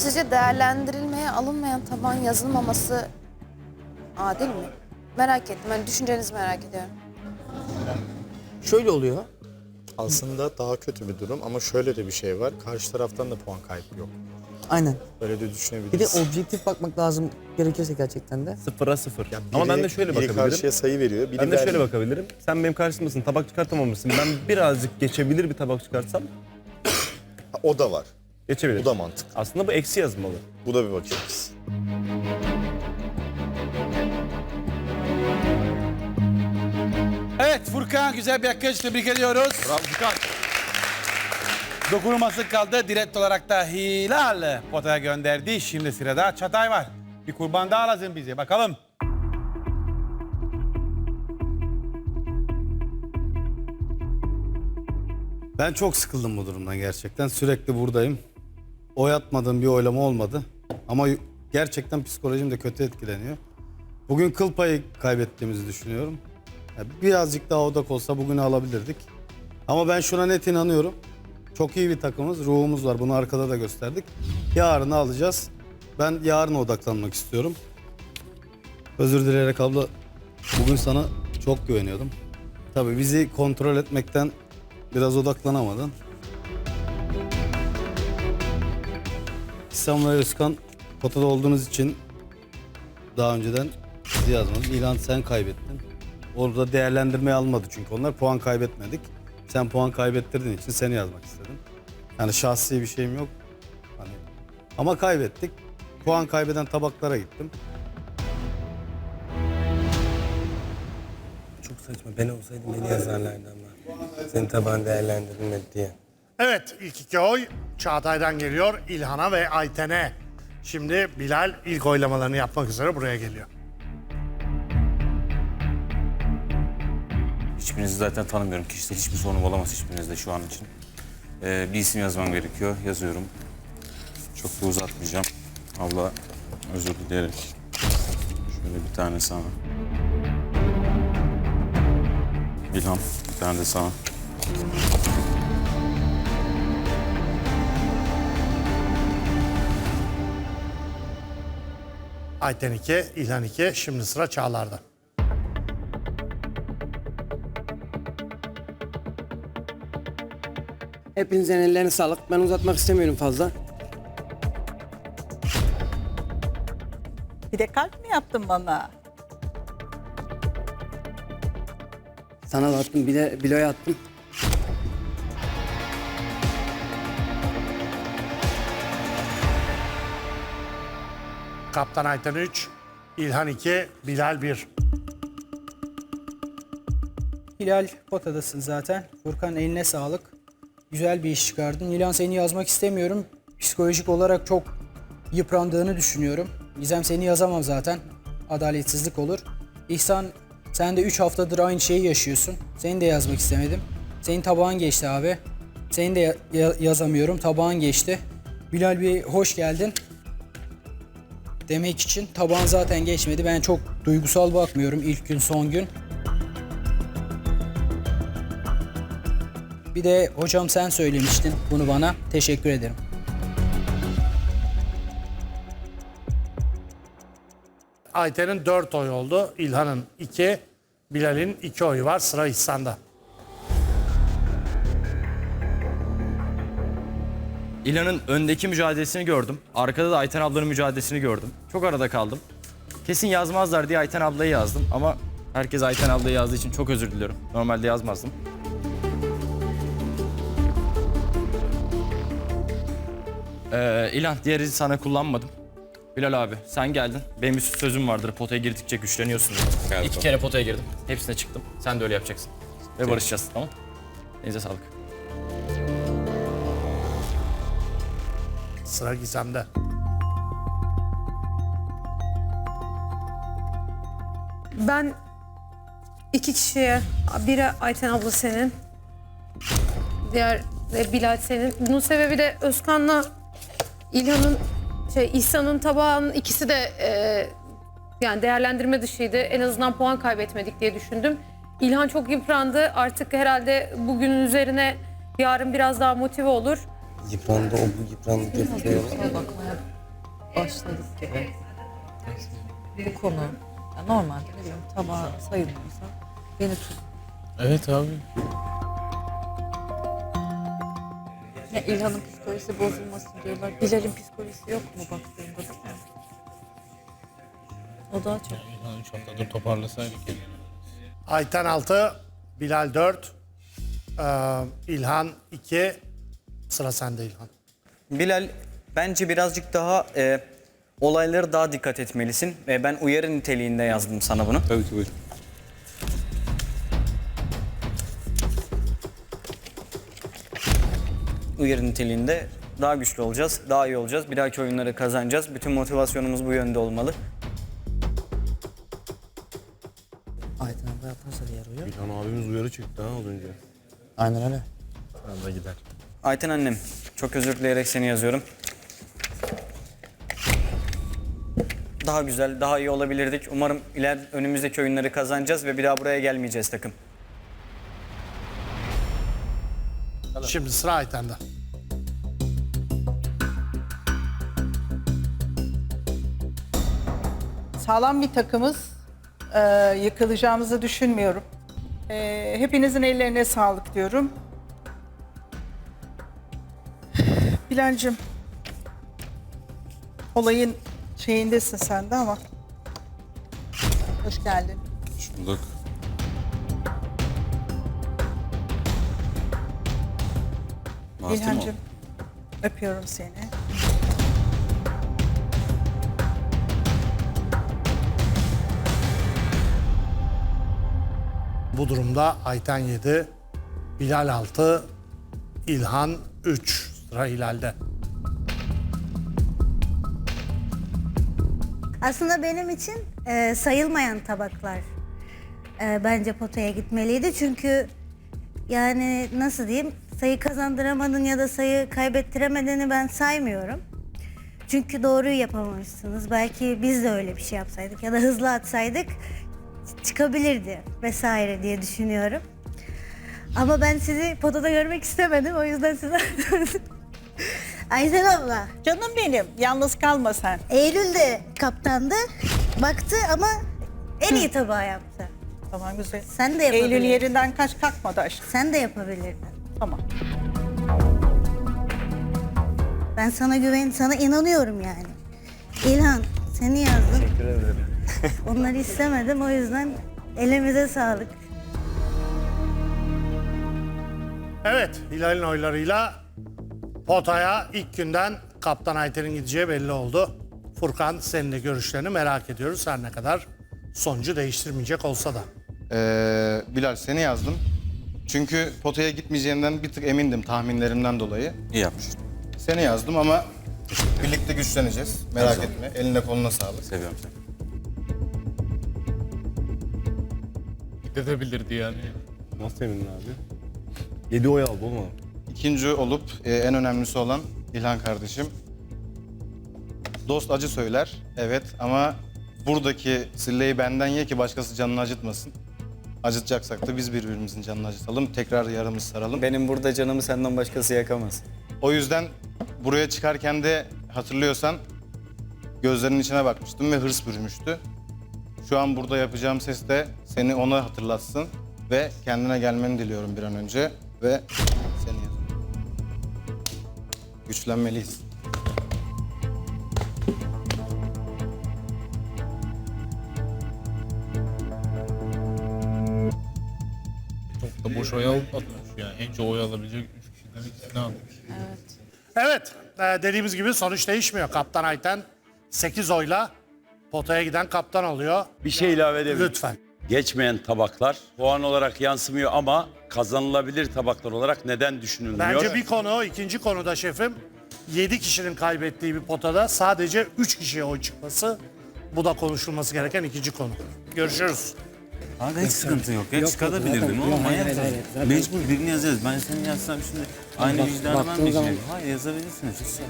Sizce değerlendirilmeye alınmayan taban yazılmaması adil mi? Merak ettim. Ben düşüncenizi merak ediyorum. Şöyle oluyor. Aslında daha kötü bir durum ama şöyle de bir şey var. Karşı taraftan da puan kaybı yok. Aynen. Öyle de Bir de düşünebiliriz. objektif bakmak lazım gerekirse gerçekten de. Sıfıra sıfır. Ya Ama ben de şöyle biri bakabilirim. karşıya sayı veriyor. Biri Ben de şöyle bakabilirim. Sen benim karşımdasın, tabak çıkartamamışsın. Ben birazcık geçebilir bir tabak çıkartsam Ha, O da var. Geçebilir. Bu da mantıklı. Aslında bu eksi yazmalı. Bu da bir bakış açısı. Evet Furkan güzel bir akış tebrik ediyoruz. Bravo Furkan. Dokunulması kaldı. Direkt olarak da Hilal potaya gönderdi. Şimdi sırada Çatay var. Bir kurban daha lazım bize. Bakalım. Ben çok sıkıldım bu durumdan gerçekten. Sürekli buradayım. Oy atmadığım bir oylama olmadı. Ama gerçekten psikolojim de kötü etkileniyor. Bugün kıl payı kaybettiğimizi düşünüyorum. Birazcık daha odak olsa bugünü alabilirdik. Ama ben şuna net inanıyorum. Çok iyi bir takımız, ruhumuz var. Bunu arkada da gösterdik. Yarını alacağız. Ben yarına odaklanmak istiyorum. Özür dileyerek abla bugün sana çok güveniyordum. Tabii bizi kontrol etmekten biraz odaklanamadın. Ve Özkan potada olduğunuz için daha önceden sizi yazmadım. İlan sen kaybettin. Orada değerlendirmeyi almadı çünkü onlar puan kaybetmedik. Sen puan kaybettirdiğin için seni yazmak istedim. Yani şahsi bir şeyim yok. Hani ama kaybettik. Puan kaybeden tabaklara gittim. Çok saçma. Ben olsaydım beni yazarlardı ama. Senin taban değerlendirilmedi diye. Evet ilk iki oy Çağatay'dan geliyor İlhan'a ve Ayten'e. Şimdi Bilal ilk oylamalarını yapmak üzere buraya geliyor. Hiçbirinizi zaten tanımıyorum. Kişisel hiçbir sorunum olamaz hiçbirinizde şu an için. Ee, bir isim yazmam gerekiyor. Yazıyorum. Çok da uzatmayacağım. Allah özür dileyerek. Şöyle bir tane sana. İlham, bir tane de sana. Ayten 2, İlhan 2, şimdi sıra Çağlar'da. Hepinizin ellerine sağlık. Ben uzatmak istemiyorum fazla. Bir de kalp mi yaptın bana? Sana da attım. Bir de Bilo'ya attım. Kaptan Ayten 3, İlhan 2, Bilal 1. Hilal potadasın zaten. Furkan eline sağlık. Güzel bir iş çıkardın. Nilan seni yazmak istemiyorum. Psikolojik olarak çok yıprandığını düşünüyorum. Gizem seni yazamam zaten. Adaletsizlik olur. İhsan sen de 3 haftadır aynı şeyi yaşıyorsun. Seni de yazmak istemedim. Senin tabağın geçti abi. Seni de ya- yazamıyorum. Tabağın geçti. Bilal bir hoş geldin. Demek için tabağın zaten geçmedi. Ben çok duygusal bakmıyorum ilk gün son gün. Bir de hocam sen söylemiştin bunu bana. Teşekkür ederim. Ayten'in 4 oy oldu, İlhan'ın 2, Bilal'in 2 oyu var. Sıra İhsan'da. İlhan'ın öndeki mücadelesini gördüm. Arkada da Ayten ablanın mücadelesini gördüm. Çok arada kaldım. Kesin yazmazlar diye Ayten ablayı yazdım ama herkes Ayten ablayı yazdığı için çok özür diliyorum. Normalde yazmazdım. Ee, İlhan diğer izi sana kullanmadım. Bilal abi sen geldin. Benim bir sözüm vardır potaya girdikçe güçleniyorsun diye. İki kere potaya girdim. Hepsine çıktım. Sen de öyle yapacaksın. Ve barışacağız tamam Elinize sağlık. Sıra Gizem'de. Ben iki kişiye, biri Ayten abla senin, diğer de Bilal senin. Bunun sebebi de Özkan'la İlhan'ın, şey İhsan'ın tabağının ikisi de e, yani değerlendirme dışıydı. En azından puan kaybetmedik diye düşündüm. İlhan çok yıprandı. Artık herhalde bugünün üzerine yarın biraz daha motive olur. Yıprandı, o bu yıprandı diye potaya yolladı. bakmaya başladık gibi. Bu konu ya normalde ne bileyim tabağı sayılmıyorsa beni tut. Evet abi. Ya İlhan'ın psikolojisi bozulmasın diyorlar. Bilal'in psikolojisi yok mu baktığında değil mi? O daha çok. İlhan 3 haftadır toparlasaydık yani. Ayten 6, Bilal 4, ee, İlhan 2. Sıra sende İlhan. Bilal bence birazcık daha e, olaylara daha dikkat etmelisin. E, ben uyarı niteliğinde yazdım sana bunu. Tabii ki buyurun. Uyarı niteliğinde daha güçlü olacağız, daha iyi olacağız. Bir dahaki oyunları kazanacağız. Bütün motivasyonumuz bu yönde olmalı. Ayten abla yaparsa diğer uyuyor. İlhan abimiz uyarı çıktı ha az önce. Aynen öyle. Sen de gider. Ayten annem, çok özür dileyerek seni yazıyorum. Daha güzel, daha iyi olabilirdik. Umarım iler önümüzdeki oyunları kazanacağız ve bir daha buraya gelmeyeceğiz takım. Şimdi sıra Ayten'de. Sağlam bir takımız. Ee, yıkılacağımızı düşünmüyorum. Ee, hepinizin ellerine sağlık diyorum. Bilal'cim. Olayın şeyindesin sen de ama. Hoş geldin. Hoş bulduk. Bastım İlhancığım. Öpüyorum seni. Bu durumda Ayten 7, Bilal 6, İlhan 3. Sıra Hilal'de. Aslında benim için e, sayılmayan tabaklar e, bence potaya gitmeliydi. Çünkü yani nasıl diyeyim sayı kazandıramadın ya da sayı kaybettiremediğini ben saymıyorum. Çünkü doğruyu yapamamışsınız. Belki biz de öyle bir şey yapsaydık ya da hızlı atsaydık çıkabilirdi vesaire diye düşünüyorum. Ama ben sizi potada görmek istemedim. O yüzden size... Ayten abla. Canım benim. Yalnız kalma sen. Eylül de kaptandı. Baktı ama en iyi tabağı yaptı. Tamam güzel. Sen de yapabilirdin. Eylül yerinden kaç kalkmadı aşkım. Sen de yapabilirdin. Tamam. Ben sana güven, sana inanıyorum yani. İlhan, seni yazdım. Teşekkür ederim. Onları istemedim o yüzden elimize sağlık. Evet, Hilal'in oylarıyla potaya ilk günden Kaptan Ayten'in gideceği belli oldu. Furkan senin de görüşlerini merak ediyoruz her ne kadar sonucu değiştirmeyecek olsa da. Ee, Bilal seni yazdım. Çünkü potaya gitmeyeceğinden bir tık emindim tahminlerimden dolayı. İyi yapmışsın. Seni yazdım ama birlikte güçleneceğiz. Merak etme. Eline koluna sağlık. Seviyorum seni. Gidebilirdi yani. Nasıl emindin abi? 7 oy aldı olma. İkinci olup e, en önemlisi olan İlhan kardeşim. Dost acı söyler. Evet ama buradaki silleyi benden ye ki başkası canını acıtmasın. Acıtacaksak da biz birbirimizin canını acıtalım. Tekrar yaramızı saralım. Benim burada canımı senden başkası yakamaz. O yüzden buraya çıkarken de hatırlıyorsan gözlerinin içine bakmıştım ve hırs bürümüştü. Şu an burada yapacağım ses de seni ona hatırlatsın ve kendine gelmeni diliyorum bir an önce ve. Güçlenmeliyiz. Çok da boş oy atmış yani. En çok oy alabilecek 3 kişiden ikisini almış. Evet, e, dediğimiz gibi sonuç değişmiyor. Kaptan Ayten 8 oyla potaya giden kaptan oluyor. Bir şey ilave edebilirim. Lütfen. Geçmeyen tabaklar puan olarak yansımıyor ama kazanılabilir tabaklar olarak neden düşünülmüyor? Bence bir konu, ikinci konuda şefim 7 kişinin kaybettiği bir potada sadece 3 kişiye oy çıkması. Bu da konuşulması gereken ikinci konu. Görüşürüz. Kanka hiç sıkıntı yok. Ya oğlum yok, manyak Mecbur birini yazacağız. Ben seni yazsam şimdi aynı Bak- vicdanı ben Hayır yazabilirsiniz.